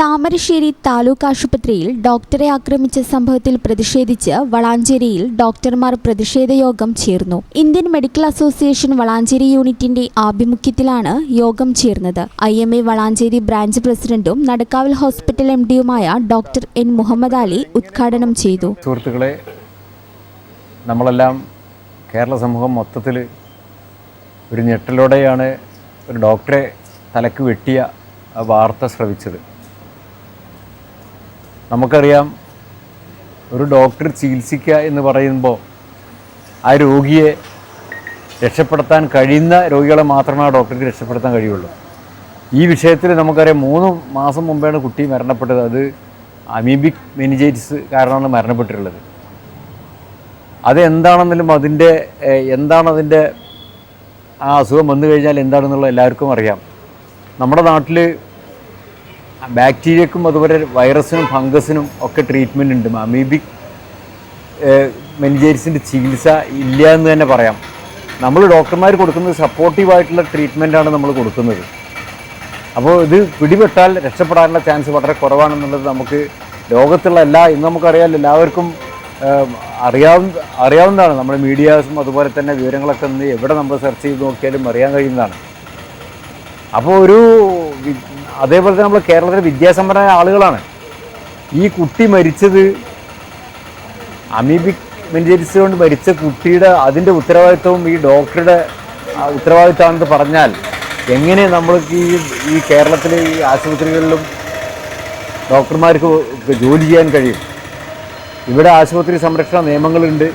താമരശ്ശേരി താലൂക്ക് ആശുപത്രിയിൽ ഡോക്ടറെ ആക്രമിച്ച സംഭവത്തിൽ പ്രതിഷേധിച്ച് വളാഞ്ചേരിയിൽ ഡോക്ടർമാർ പ്രതിഷേധ യോഗം ചേർന്നു. ഇന്ത്യൻ മെഡിക്കൽ അസോസിയേഷൻ വളാഞ്ചേരി യൂണിറ്റിന്റെ ആഭിമുഖ്യത്തിലാണ് യോഗം ചേർന്നത്. I M A Valanchery branch പ്രസിഡന്റും നടക്കാവിൽ ഹോസ്പിറ്റൽ എം ഡിയുമായ ഡോക്ടർ എൻ മുഹമ്മദ് അലി ഉദ്ഘാടനം ചെയ്തു. സുഹൃത്തുക്കളെ നമ്മളെല്ലാം കേരള സമൂഹം മൊത്തത്തിൽ ഒരു ഞെട്ടലോടെയാണ് ഒരു ഡോക്ടറെ തലക്ക് വെട്ടിയ വാർത്ത ശ്രവിച്ചത്. നമുക്കറിയാം ഒരു ഡോക്ടർ ചികിത്സിക്കുക എന്ന് പറയുമ്പോൾ ആ രോഗിയെ രക്ഷപ്പെടുത്താൻ കഴിയുന്ന രോഗികളെ മാത്രമേ ആ ഡോക്ടർക്ക് രക്ഷപ്പെടുത്താൻ കഴിയുള്ളൂ. ഈ വിഷയത്തിൽ നമുക്കറിയാം മൂന്ന് മാസം മുമ്പാണ് കുട്ടി മരണപ്പെട്ടത്. അത് അമീബിക് മെനിജൈറ്റിസ് കാരണമാണ് മരണപ്പെട്ടിട്ടുള്ളത്. അത് എന്താണെങ്കിലും അതിന്റെ എന്താണതിന്റെ ആ അസുഖം വന്നു കഴിഞ്ഞാൽ എന്താണെന്നുള്ള എല്ലാവർക്കും അറിയാം. നമ്മുടെ നാട്ടിൽ ബാക്ടീരിയക്കും അതുപോലെ വൈറസിനും ഫംഗസിനും ഒക്കെ ട്രീറ്റ്മെന്റ് ഉണ്ട്. അമീബിക് മെനിജേഴ്സിന്റെ ചികിത്സ ഇല്ല എന്ന് തന്നെ പറയാം. നമ്മൾ ഡോക്ടർമാർ കൊടുക്കുന്നത് സപ്പോർട്ടീവായിട്ടുള്ള ട്രീറ്റ്മെന്റാണ് നമ്മൾ കൊടുക്കുന്നത്. അപ്പോൾ ഇത് പിടിപെട്ടാൽ രക്ഷപ്പെടാനുള്ള ചാൻസ് വളരെ കുറവാണെന്നുള്ളത് നമുക്ക് ലോകത്തുള്ള എല്ലാ ഇന്ന് നമുക്കറിയാം എല്ലാവർക്കും അറിയാവുന്ന അറിയാവുന്നതാണ്. നമ്മുടെ മീഡിയാസും അതുപോലെ തന്നെ വിവരങ്ങളൊക്കെ എവിടെ നമ്മൾ സെർച്ച് ചെയ്ത് നോക്കിയാലും അറിയാൻ കഴിയുന്നതാണ്. അപ്പോൾ ഒരു അതേപോലെ തന്നെ നമ്മൾ കേരളത്തിലെ വിദ്യാസമ്പന്നരായ ആളുകളാണ്. ഈ കുട്ടി മരിച്ചത് അമീബിക് മെനിജൈറ്റിസ് കൊണ്ട് മരിച്ച കുട്ടിയുടെ അതിന്റെ ഉത്തരവാദിത്വവും ഈ ഡോക്ടറുടെ ഉത്തരവാദിത്വമാണെന്ന് പറഞ്ഞാൽ എങ്ങനെ നമ്മൾക്ക് ഈ ഈ കേരളത്തിലെ ഈ ആശുപത്രികളിലും ഡോക്ടർമാർക്ക് ജോലി ചെയ്യാൻ കഴിയും? ഇവിടെ ആശുപത്രി സംരക്ഷണ നിയമങ്ങളുണ്ട്.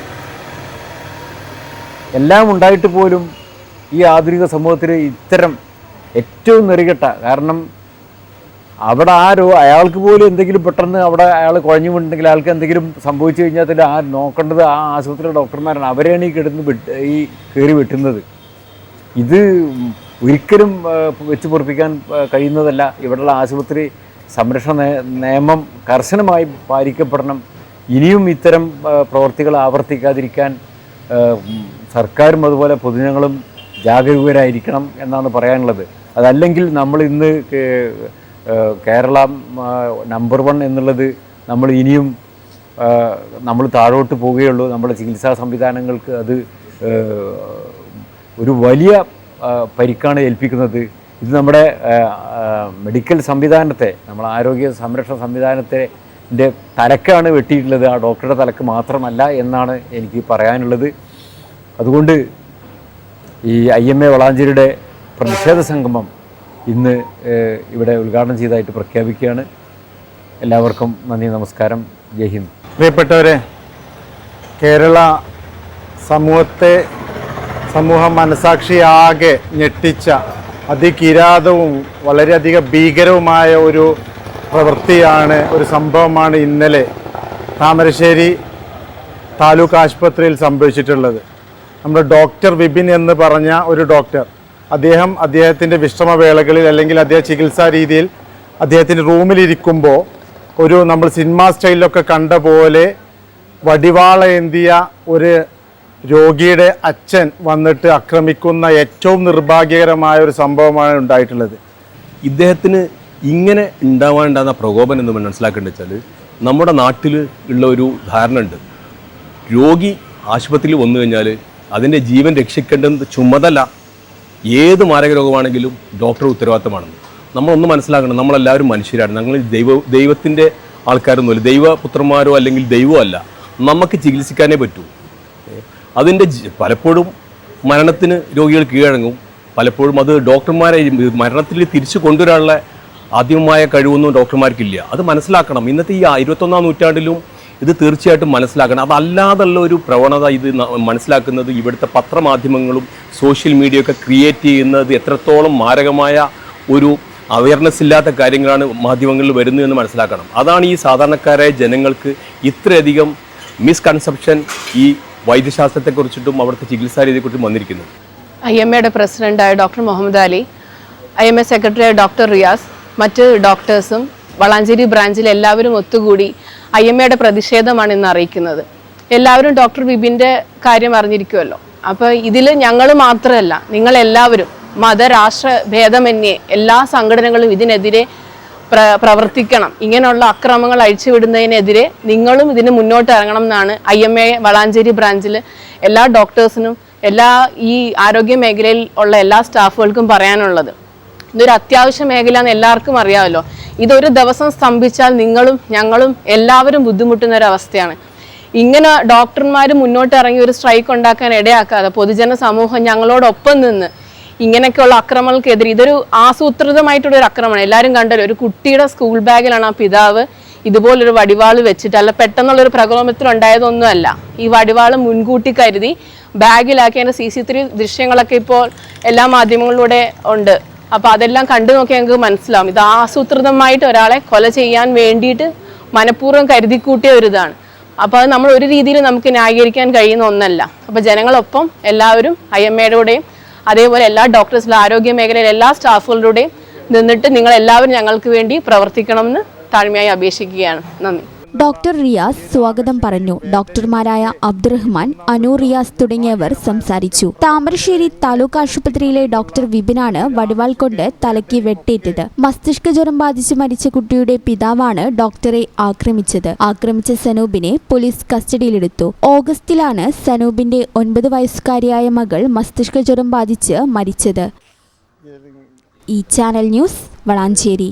എല്ലാം ഉണ്ടായിട്ട് പോലും ഈ ആധുനിക സമൂഹത്തിൽ ഇത്തരം ഏറ്റവും നെറികെട്ട കാരണം അവിടെ ആ രോ അയാൾക്ക് പോലും എന്തെങ്കിലും പെട്ടെന്ന് അവിടെ അയാൾ കുഴഞ്ഞു വീണിട്ടുണ്ടെങ്കിൽ അയാൾക്ക് എന്തെങ്കിലും സംഭവിച്ചു കഴിഞ്ഞാൽ തന്നെ ആ നോക്കേണ്ടത് ആ ആശുപത്രിയിലെ ഡോക്ടർമാരാണ്. അവരെയാണ് ഈ കിടന്ന് വിട്ട് ഈ കയറി വെട്ടുന്നത്. ഇത് ഒരിക്കലും വെച്ച് പൊറിപ്പിക്കാൻ കഴിയുന്നതല്ല. ഇവിടെയുള്ള ആശുപത്രി സംരക്ഷണ നയ- നിയമം കർശനമായി പാലിക്കപ്പെടണം. ഇനിയും ഇത്തരം പ്രവർത്തികൾ ആവർത്തിക്കാതിരിക്കാൻ സർക്കാരും അതുപോലെ പൊതുജനങ്ങളും ജാഗരൂകരായിരിക്കണം എന്നാണ് പറയാനുള്ളത്. അതല്ലെങ്കിൽ നമ്മൾ ഇന്ന് കേരള നമ്പർ വൺ എന്നുള്ളത് നമ്മൾ ഇനിയും നമ്മൾ താഴോട്ട് പോവുകയുള്ളൂ. നമ്മുടെ ചികിത്സാ സംവിധാനങ്ങൾക്ക് അത് ഒരു വലിയ പരിക്കാണ് ഏൽപ്പിക്കുന്നത്. ഇത് നമ്മുടെ മെഡിക്കൽ സംവിധാനത്തെ നമ്മുടെ ആരോഗ്യ സംരക്ഷണ സംവിധാനത്തെ തലക്കാണ് വെട്ടിയിട്ടുള്ളത്. ആ ഡോക്ടറുടെ തലക്ക് മാത്രമല്ല എന്നാണ് എനിക്ക് പറയാനുള്ളത്. അതുകൊണ്ട് ഈ ഐ എം എ വളാഞ്ചേരിയുടെ പ്രതിഷേധ സംഗമം ഇന്ന് ഇവിടെ ഉദ്ഘാടനം ചെയ്തതായിട്ട് പ്രഖ്യാപിക്കുകയാണ്. എല്ലാവർക്കും നന്ദി നമസ്കാരം. ജയ് ഹിന്ദ്. പ്രിയപ്പെട്ടവരെ കേരള സമൂഹത്തെ സമൂഹ മനസാക്ഷിയാകെ ഞെട്ടിച്ച അതികിരാതവും വളരെയധികം ഭീകരവുമായ ഒരു പ്രവൃത്തിയാണ് ഒരു സംഭവമാണ് ഇന്നലെ താമരശ്ശേരി താലൂക്ക് ആശുപത്രിയിൽ സംഭവിച്ചിട്ടുള്ളത്. നമ്മുടെ ഡോക്ടർ വിപിൻ എന്ന് പറഞ്ഞ ഒരു ഡോക്ടർ അദ്ദേഹം അദ്ദേഹത്തിന്റെ വിശ്രമവേളകളിൽ അല്ലെങ്കിൽ അദ്ദേഹം ചികിത്സാ രീതിയിൽ അദ്ദേഹത്തിന്റെ റൂമിലിരിക്കുമ്പോൾ ഒരു നമ്മൾ സിനിമ സ്റ്റൈലിലൊക്കെ കണ്ട പോലെ വടിവാള ഏന്തിയ ഒരു രോഗിയുടെ അച്ഛൻ വന്നിട്ട് ആക്രമിക്കുന്ന ഏറ്റവും നിർഭാഗ്യകരമായ ഒരു സംഭവമാണ് ഉണ്ടായിട്ടുള്ളത്. ഇദ്ദേഹത്തിന് ഇങ്ങനെ ഉണ്ടാവാനുണ്ടാകുന്ന പ്രകോപനം എന്ന് മനസ്സിലാക്കേണ്ടത് വെച്ചാൽ നമ്മുടെ നാട്ടിൽ ഉള്ള ഒരു ധാരണ ഉണ്ട്. രോഗി ആശുപത്രിയിൽ വന്നു കഴിഞ്ഞാൽ അതിന്റെ ജീവൻ രക്ഷിക്കേണ്ടത് ചുമതല ഏത് മാരക രോഗമാണെങ്കിലും ഡോക്ടർ ഉത്തരവാദിത്തമാണെന്ന്. നമ്മളൊന്ന് മനസ്സിലാക്കണം നമ്മളെല്ലാവരും മനുഷ്യരാണ്. ഞങ്ങൾ ദൈവ ദൈവത്തിന്റെ ആൾക്കാരൊന്നുമല്ല. ദൈവപുത്രന്മാരോ അല്ലെങ്കിൽ ദൈവമോ അല്ല. നമുക്ക് ചികിത്സിക്കാനേ പറ്റൂ. അതിന്റെ പലപ്പോഴും മരണത്തിന് രോഗികൾ കീഴടങ്ങും. പലപ്പോഴും അത് ഡോക്ടർമാരെ മരണത്തിൽ തിരിച്ചു കൊണ്ടുവരാനുള്ള ആദ്യമായ കഴിവൊന്നും ഡോക്ടർമാർക്കില്ല. അത് മനസ്സിലാക്കണം. ഇന്നത്തെ ഈ ഇരുപത്തൊന്നാം നൂറ്റാണ്ടിലും ഇത് തീർച്ചയായിട്ടും മനസ്സിലാക്കണം. അതല്ലാതുള്ള ഒരു പ്രവണത ഇത് മനസ്സിലാക്കുന്നത് ഇവിടുത്തെ പത്രമാധ്യമങ്ങളും സോഷ്യൽ മീഡിയയൊക്കെ ക്രിയേറ്റ് ചെയ്യുന്നത് എത്രത്തോളം മാരകമായ ഒരു അവയർനെസ് ഇല്ലാത്ത കാര്യങ്ങളാണ് മാധ്യമങ്ങളിൽ വരുന്നതെന്ന് മനസ്സിലാക്കണം. അതാണ് ഈ സാധാരണക്കാരായ ജനങ്ങൾക്ക് ഇത്രയധികം മിസ്കൺസെപ്ഷൻ ഈ വൈദ്യശാസ്ത്രത്തെക്കുറിച്ചിട്ടും അവിടുത്തെ ചികിത്സാ രീതിയെക്കുറിച്ചും വന്നിരിക്കുന്നത്. ഐ എം എയുടെ പ്രസിഡന്റായ doctor Muhammad Ali I M A സെക്രട്ടറിയായ ഡോക്ടർ റിയാസ് മറ്റ് ഡോക്ടേഴ്സും വളാഞ്ചേരി ബ്രാഞ്ചിൽ എല്ലാവരും ഒത്തുകൂടി ഐ എം എയുടെ പ്രതിഷേധമാണ് ഇന്ന് അറിയിക്കുന്നത്. എല്ലാവരും ഡോക്ടർ ബിബിന്റെ കാര്യം അറിഞ്ഞിരിക്കുമല്ലോ അപ്പോൾ ഇതിൽ ഞങ്ങൾ മാത്രമല്ല നിങ്ങൾ എല്ലാവരും മതരാഷ്ട്ര ഭേദമന്യേ എല്ലാ സംഘടനകളും ഇതിനെതിരെ പ്ര പ്രവർത്തിക്കണം. ഇങ്ങനെയുള്ള അക്രമങ്ങൾ അഴിച്ചുവിടുന്നതിനെതിരെ നിങ്ങളും ഇതിന് മുന്നോട്ട് ഇറങ്ങണം എന്നാണ് ഐ എം എ വളാഞ്ചേരി ബ്രാഞ്ചിൽ എല്ലാ ഡോക്ടേഴ്സിനും എല്ലാ ഈ ആരോഗ്യ മേഖലയിൽ ഉള്ള എല്ലാ സ്റ്റാഫുകൾക്കും പറയാനുള്ളത്. ഇതൊരു അത്യാവശ്യ മേഖല എന്ന് എല്ലാവർക്കും അറിയാമല്ലോ. ഇതൊരു ദിവസം സ്തംഭിച്ചാൽ നിങ്ങളും ഞങ്ങളും എല്ലാവരും ബുദ്ധിമുട്ടുന്ന ഒരു അവസ്ഥയാണ്. ഇങ്ങനെ ഡോക്ടർമാർ മുന്നോട്ട് ഇറങ്ങി ഒരു സ്ട്രൈക്ക് ഉണ്ടാക്കാൻ ഇടയാക്കാതെ പൊതുജന സമൂഹം ഞങ്ങളോടൊപ്പം നിന്ന് ഇങ്ങനെയൊക്കെയുള്ള അക്രമങ്ങൾക്കെതിരെ ഇതൊരു ആസൂത്രിതമായിട്ടുള്ള ഒരു എല്ലാവരും കണ്ടല്ലോ ഒരു കുട്ടിയുടെ സ്കൂൾ ബാഗിലാണ് ആ പിതാവ് ഇതുപോലൊരു വടിവാൾ വെച്ചിട്ട് അല്ല പെട്ടെന്നുള്ളൊരു പ്രകോപനത്തിലുണ്ടായതൊന്നുമല്ല. ഈ വടിവാൾ മുൻകൂട്ടി കരുതി ബാഗിലാക്കി അതിന്റെ സി സി ത്രീ ദൃശ്യങ്ങളൊക്കെ ഇപ്പോൾ എല്ലാ മാധ്യമങ്ങളിലൂടെ ഉണ്ട്. അപ്പോൾ അതെല്ലാം കണ്ടു നോക്കിയാൽ ഞങ്ങൾക്ക് മനസ്സിലാവും. ഇത് ആസൂത്രിതമായിട്ട് ഒരാളെ കൊല ചെയ്യാൻ വേണ്ടിയിട്ട് മനഃപൂർവം കരുതിക്കൂട്ടിയ ഒരു ഇതാണ്. അപ്പോൾ അത് നമ്മൾ ഒരു രീതിയിൽ നമുക്ക് ന്യായീകരിക്കാൻ കഴിയുന്ന ഒന്നല്ല. അപ്പോൾ ജനങ്ങളൊപ്പം എല്ലാവരും ഐ എം എയുടെയും അതേപോലെ എല്ലാ ഡോക്ടേഴ്സിലും ആരോഗ്യ മേഖലയിലെ എല്ലാ സ്റ്റാഫുകളുടെയും നിന്നിട്ട് നിങ്ങൾ എല്ലാവരും ഞങ്ങൾക്ക് വേണ്ടി പ്രവർത്തിക്കണമെന്ന് താഴ്മയായി അപേക്ഷിക്കുകയാണ്. നന്ദി. ഡോക്ടർ റിയാസ് സ്വാഗതം പറഞ്ഞു. ഡോക്ടർമാരായ അബ്ദുറഹ്മാൻ അനു റിയാസ് തുടങ്ങിയവർ സംസാരിച്ചു. താമരശ്ശേരി താലൂക്ക് ആശുപത്രിയിലെ ഡോക്ടർ വിപിനാണ് വടിവാൾ കൊണ്ട് തലയ്ക്ക് വെട്ടേറ്റത്. മസ്തിഷ്ക ജ്വരം ബാധിച്ച് മരിച്ച കുട്ടിയുടെ പിതാവാണ് ഡോക്ടറെ ആക്രമിച്ചത്. ആക്രമിച്ച സനൂപിനെ പോലീസ് കസ്റ്റഡിയിലെടുത്തു. ഓഗസ്റ്റിലാണ് സനൂപിന്റെ ഒൻപത് വയസ്സുകാരിയായ മകൾ മസ്തിഷ്ക ജ്വരം ബാധിച്ച് മരിച്ചത്. ഈ channel news Valanchery.